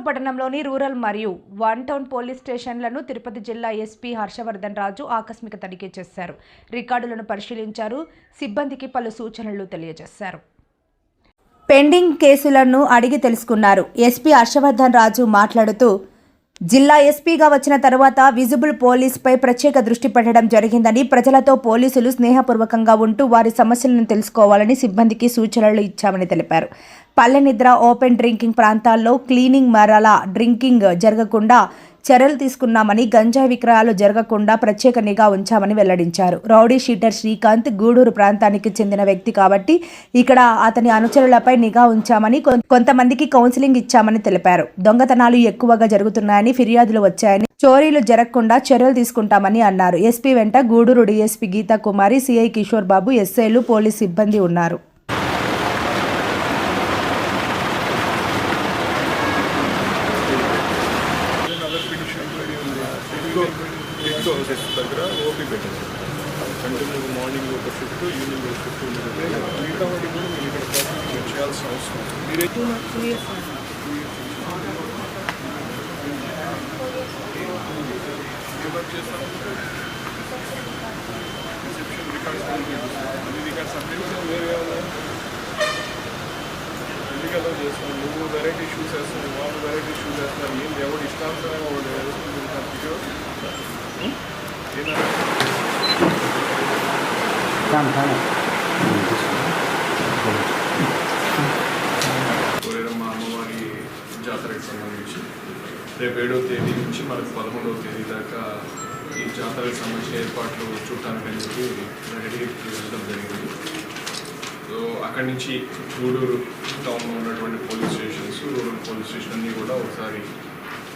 గూడూరు పట్టణంలోని రూరల్ మరియు one town police స్టేషన్లను తిరుపతి జిల్లా ఎస్పీ హర్షవర్ధన్ రాజు ఆకస్మిక తనిఖీ చేశారు. రికార్డులను పరిశీలించారు. సిబ్బందికి పలు సూచనలు తెలియజేశారు. పెండింగ్ కేసులను అడిగి తెలుసుకున్నారు. ఎస్పీ హర్షవర్ధన్ రాజు మాట్లాడుతూ జిల్లా ఎస్పీగా వచ్చిన తర్వాత విజిబుల్ పోలీస్పై ప్రత్యేక దృష్టి పెట్టడం జరిగిందని ప్రజలతో పోలీసులు స్నేహపూర్వకంగా ఉంటూ వారి సమస్యలను తెలుసుకోవాలని సిబ్బందికి సూచనలు ఇచ్చామని తెలిపారు. పల్లె నిద్ర ఓపెన్ డ్రింకింగ్ ప్రాంతాల్లో క్లీనింగ్ మరలా డ్రింకింగ్ జరగకుండా చర్యలు తీసుకున్నామని గంజాయి విక్రయాలు జరగకుండా ప్రత్యేక నిఘా ఉంచామని వెల్లడించారు. రౌడీ షీటర్ శ్రీకాంత్ గూడూరు ప్రాంతానికి చెందిన వ్యక్తి కాబట్టి ఇక్కడ అతని అనుచరులపై నిఘా ఉంచామని కొంతమందికి కౌన్సిలింగ్ ఇచ్చామని తెలిపారు. దొంగతనాలు ఎక్కువగా జరుగుతున్నాయని ఫిర్యాదులు వచ్చాయని చోరీలు జరగకుండా చర్యలు తీసుకుంటామని అన్నారు. ఎస్పీ వెంట గూడూరు డీఎస్పీ గీతా కుమారి సిఐ కిషోర్ బాబు ఎస్ఐలు పోలీస్ సిబ్బంది ఉన్నారు అదర్ పిటిషన్ రెడీ ఉంది ఎక్కువ హౌసెస్ దగ్గర ఓపీ పెట్టారు కంటిన్యూ మార్నింగ్ ఒక షిఫ్ట్ ఈవినింగ్ ఒక షిఫ్ట్ ఉంటుంది మిగతా వాటికి కూడా మీరు ఇక్కడ ప్రాసెస్ చేయాల్సిన అవసరం ఉంది. మీరు ఎక్కువ ఏ వర్క్ చేస్తాను రిసెప్షన్ రికార్డ్స్ అన్ని రికార్డ్స్ అన్ని వేరే ఎందుకలా చేస్తాను నువ్వు వెరైటీ షూస్ వేస్తావు వాళ్ళు వెరైటీ షూస్ వేస్తారు ఏం ఎవడు ఇష్టాంతరం వాడు వేసుకుంటున్నారు కోరేరమ్మ అమ్మవారి జాతరకు సంబంధించి. రేపు ఏడవ తేదీ నుంచి మనకు పదమూడవ తేదీ దాకా ఈ జాతరకు సంబంధించిన ఏర్పాట్లు చూడటానికి అనేది రెడీకి వెళ్ళడం జరిగింది. సో అక్కడి నుంచి గూడూరు టౌన్లో ఉన్నటువంటి police stations rural police station అన్నీ కూడా ఒకసారి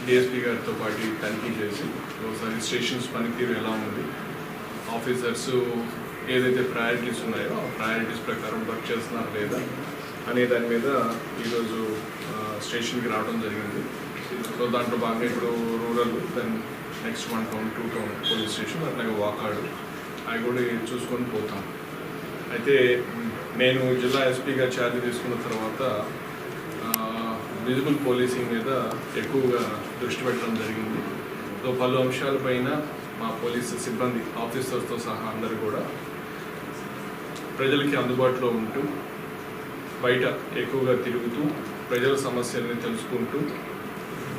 డిఎస్పీ గారితో పాటు తనిఖీ చేసి ఒకసారి స్టేషన్స్ పనితీరు ఎలా ఉంది ఆఫీసర్స్ ఏదైతే ప్రయారిటీస్ ఉన్నాయో ఆ ప్రయారిటీస్ ప్రకారం వర్క్ చేస్తున్నారా లేదా అనే దాని మీద ఈరోజు స్టేషన్కి రావడం జరిగింది. సో దాంట్లో బాగా ఇప్పుడు rural then next one town two town police station అట్లాగే వాకాడు అవి కూడా చూసుకొని పోతాం. అయితే నేను జిల్లా ఎస్పీగా ఛార్జ్ తీసుకున్న తర్వాత విజిబుల్ పోలీసింగ్ మీద ఎక్కువగా దృష్టి పెట్టడం జరిగింది. సో పలు అంశాలపైన మా పోలీస్ సిబ్బంది ఆఫీసర్స్తో సహా అందరూ కూడా ప్రజలకి అందుబాటులో ఉంటూ బయట ఎక్కువగా తిరుగుతూ ప్రజల సమస్యల్ని తెలుసుకుంటూ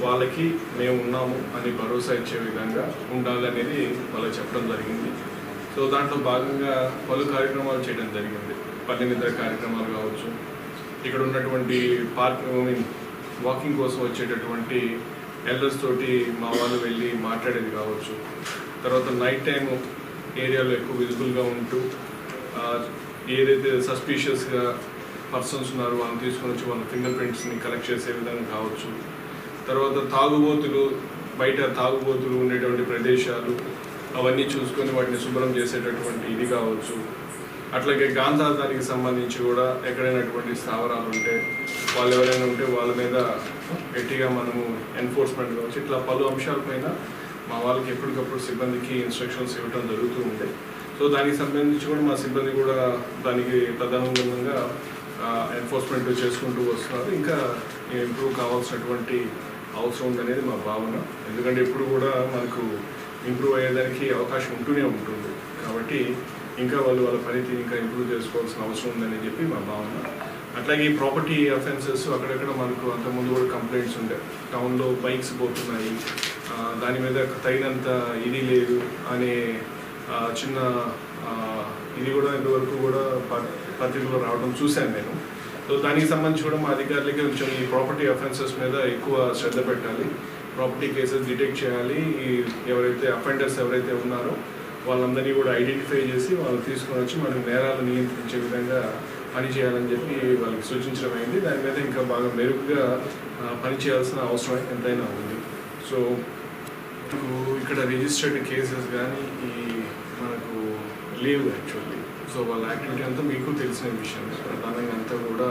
వాళ్ళకి మేము ఉన్నాము అని భరోసా ఇచ్చే విధంగా ఉండాలనేది వాళ్ళకి చెప్పడం జరిగింది. సో దాంట్లో భాగంగా పలు కార్యక్రమాలు చేయడం జరిగింది. పల్లె నిద్ర కార్యక్రమాలు కావచ్చు ఇక్కడ ఉన్నటువంటి పార్క్ వాకింగ్ కోసం వచ్చేటటువంటి ఎల్డర్స్ తోటి మా వాళ్ళు వెళ్ళి మాట్లాడేది కావచ్చు. తర్వాత నైట్ టైం ఏరియాలో ఎక్కువ విజిబుల్గా ఉంటూ ఏదైతే సస్పీషియస్గా పర్సన్స్ ఉన్నారో వాళ్ళని తీసుకొని వచ్చి వాళ్ళ ఫింగర్ ప్రింట్స్ని కలెక్ట్ చేసే విధంగా కావచ్చు. తర్వాత తాగుబోతులు బయట తాగుబోతులు ఉండేటువంటి ప్రదేశాలు అవన్నీ చూసుకొని వాటిని శుభ్రం చేసేటటువంటి ఇది కావచ్చు. అట్లాగే గాంధాదానికి సంబంధించి కూడా ఎక్కడైనటువంటి స్థావరాలు ఉంటే వాళ్ళు ఎవరైనా ఉంటే వాళ్ళ మీద గట్టిగా మనము ఎన్ఫోర్స్మెంట్ కావచ్చు ఇట్లా పలు అంశాలపైన మా వాళ్ళకి ఎప్పటికప్పుడు సిబ్బందికి ఇన్స్ట్రక్షన్స్ ఇవ్వడం జరుగుతూ ఉండే. సో దానికి సంబంధించి కూడా మా సిబ్బంది కూడా దానికి ప్రధానంగా ఎన్ఫోర్స్మెంట్ చేసుకుంటూ వస్తున్నారు. ఇంకా ఇంప్రూవ్ కావాల్సినటువంటి అవసరం ఉందనేది మా భావన. ఎందుకంటే ఇప్పుడు కూడా మనకు ఇంప్రూవ్ అయ్యేదానికి అవకాశం ఉంటూనే ఉంటుంది. కాబట్టి ఇంకా వాళ్ళు వాళ్ళ పనితీరు ఇంకా ఇంప్రూవ్ చేసుకోవాల్సిన అవసరం ఉందని చెప్పి మా భావన. అట్లాగే ఈ ప్రాపర్టీ అఫెన్సెస్ అక్కడక్కడ మనకు అంతకుముందు కూడా కంప్లైంట్స్ ఉండే. టౌన్లో బైక్స్ పోతున్నాయి. దాని మీద తగినంత ఇది లేదు అనే చిన్న ఇది కూడా ఇంతవరకు కూడా ప- పత్రికలో రావడం చూశాను నేను. సో దానికి సంబంధించి కూడా మా అధికారులకి కొంచెం ఈ ప్రాపర్టీ అఫెన్సెస్ మీద ఎక్కువ శ్రద్ధ పెట్టాలి. ప్రాపర్టీ కేసెస్ డిటెక్ట్ చేయాలి. ఈ ఎవరైతే అఫెండర్స్ ఎవరైతే ఉన్నారో వాళ్ళందరినీ కూడా ఐడెంటిఫై చేసి వాళ్ళు తీసుకొని వచ్చి మనకు నేరాలు నియంత్రించే విధంగా పని చేయాలని చెప్పి వాళ్ళకి సూచించడం అయింది. దాని మీద ఇంకా బాగా మెరుగ్గా పనిచేయాల్సిన అవసరం ఎంతైనా ఉంది. సో ఇప్పుడు ఇక్కడ రిజిస్టర్డ్ కేసెస్ కానీ ఈ మనకు లేవు యాక్చువల్లీ సో వాళ్ళ యాక్టివిటీ అంతా మీకు తెలిసిన విషయం. ప్రధానంగా అంతా కూడా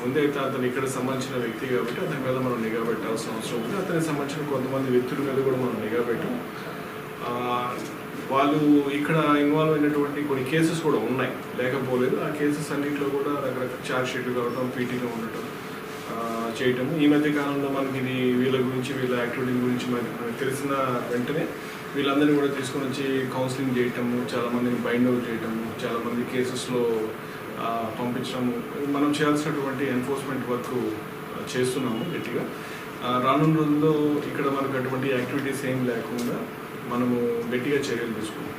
ముందే అయితే అతను ఇక్కడ సంబంధించిన వ్యక్తి కాబట్టి అతని మీద మనం నిఘా పెట్టాల్సిన అవసరం ఉంది. అతనికి సంబంధించిన కొంతమంది వ్యక్తుల మీద కూడా మనం నిఘా పెట్టాం. వాళ్ళు ఇక్కడ ఇన్వాల్వ్ అయినటువంటి కొన్ని కేసెస్ కూడా ఉన్నాయి. లేకపోలేదు ఆ కేసెస్ అన్నింటిలో కూడా రకరకాల ఛార్జ్ షీట్లు కావడం పీటీలో ఉండటం చేయటము. ఈ మధ్య కాలంలో మనకి ఇది వీళ్ళ గురించి వీళ్ళ యాక్టివిటీ గురించి మనకి మనకి తెలిసిన వెంటనే వీళ్ళందరినీ కూడా తీసుకొని వచ్చి కౌన్సిలింగ్ చేయటము చాలామందిని బైండ్ అవుట్ చేయటము చాలామంది కేసెస్లో పంపించడము మనం చేయాల్సినటువంటి ఎన్ఫోర్స్మెంట్ వర్క్ చేస్తున్నాము గట్టిగా. రానున్న రోజుల్లో ఇక్కడ మనకు అటువంటి యాక్టివిటీస్ ఏం లేకుండా మనము గట్టిగా చర్యలు తీసుకుంటాం